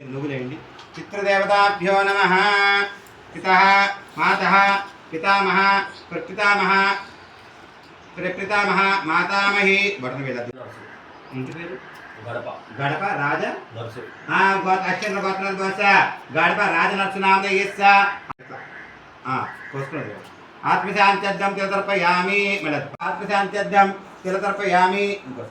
నువ్వులేయండి పితృదేవతాభ్యో నమ. పిత మాత పితామహ ప్రపితామహ ప్రపితామహ మాతామహి. బటన్ వేద ఇంటి పేరు? గడప. గడప రాజ? నర్సు. ఆ గోత్ర దోశ గడప రాజ నరసింహామ ఎస్స కోసుకున్నది ఆత్మశాంత్యర్థం తిలతర్పయామి. మళ్ళీ ఆత్మశాంత్యర్థం తిలతర్పయామి. ఇంకోసారి.